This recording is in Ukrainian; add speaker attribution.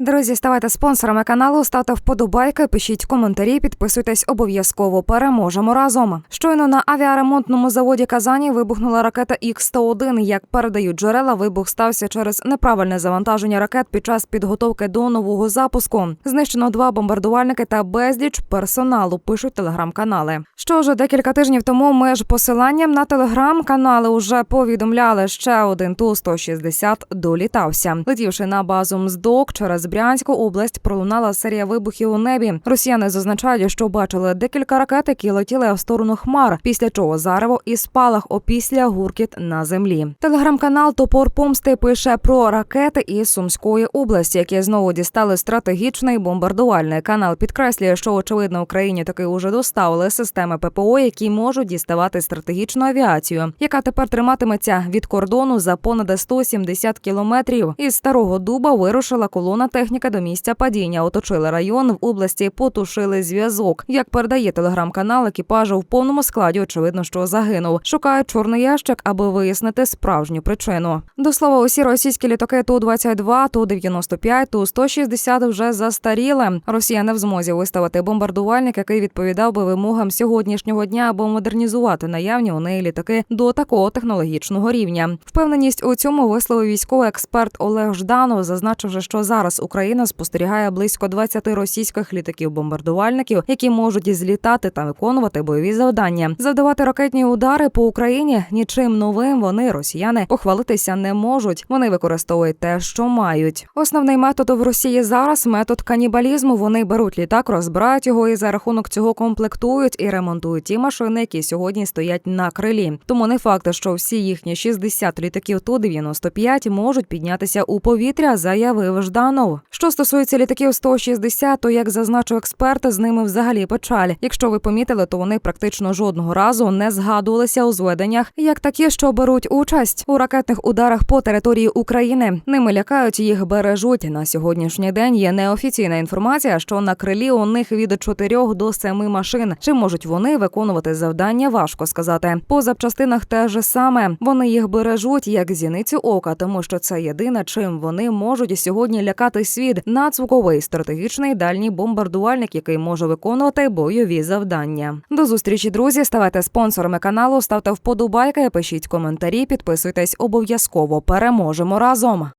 Speaker 1: Друзі, ставайте спонсорами каналу, ставте вподобайки, пишіть коментарі, підписуйтесь обов'язково. Переможемо разом. Щойно на авіаремонтному заводі Казані вибухнула ракета Х-101. Як передають джерела, вибух стався через неправильне завантаження ракет під час підготовки до нового запуску. Знищено два бомбардувальники та безліч персоналу. Пишуть телеграм-канали. Що ж, декілька тижнів тому ми ж посиланням на телеграм-канали уже повідомляли, ще один ту 160 долітався. Летівши на базу МЗДОК через Брянську область, пролунала серія вибухів у небі. Росіяни зазначають, що бачили декілька ракет, які летіли в сторону хмар. Після чого зарево і спалах опісля гуркіт на землі. Телеграм-канал Топор Помсти пише про ракети із Сумської області, які знову дістали стратегічний бомбардувальний канал. Підкреслює, що очевидно Україні таки уже доставили системи ППО, які можуть діставати стратегічну авіацію, яка тепер триматиметься від кордону за понад 170 кілометрів. Із старого дуба вирушила колона техніки до місця падіння. Оточили район в області, потушили зв'язок. Як передає телеграм-канал, екіпажу в повному складі очевидно, що загинув. Шукають чорний ящик, аби вияснити справжню причину. До слова, усі російські літаки ту 22 ту 95 ту 160 вже застаріли. Росія не в змозі виставити бомбардувальник, який відповідав би вимогам сьогоднішнього дня або модернізувати наявні у неї літаки до такого технологічного рівня. Впевненість у цьому висловив військовий експерт Олег Жданов, зазначивши, що зараз Україна спостерігає близько 20 російських літаків-бомбардувальників, які можуть злітати та виконувати бойові завдання. Завдавати ракетні удари по Україні нічим новим вони росіяни похвалитися не можуть. Вони використовують те, що мають. Основний метод в Росії зараз метод канібалізму. Вони беруть літак, розбирають його і за рахунок цього комплектують і ремонтують ті машини, які сьогодні стоять на крилі. Тому не факт, що всі їхні 60 літаків ту 95 можуть піднятися у повітря, заявив Жданов. Що стосується літаків 160, то як зазначив експерт, з ними взагалі печаль. Якщо ви помітили, то вони практично жодного разу не згадувалися у зведеннях як такі, що беруть участь у ракетних ударах по території України. Ними лякають їх бережуть. На сьогоднішній день є неофіційна інформація, що на крилі у них від 4 до 7 машин. Чи можуть вони виконувати завдання? Важко сказати. По запчастинах те ж саме. Вони їх бережуть як зіницю ока, тому що це єдине, чим вони можуть сьогодні лякати світ. Надзвуковий стратегічний дальній бомбардувальник, який може виконувати бойові завдання. До зустрічі, друзі. Ставайте спонсорами каналу, ставте вподобайки, пишіть коментарі, підписуйтесь обов'язково. Переможемо разом.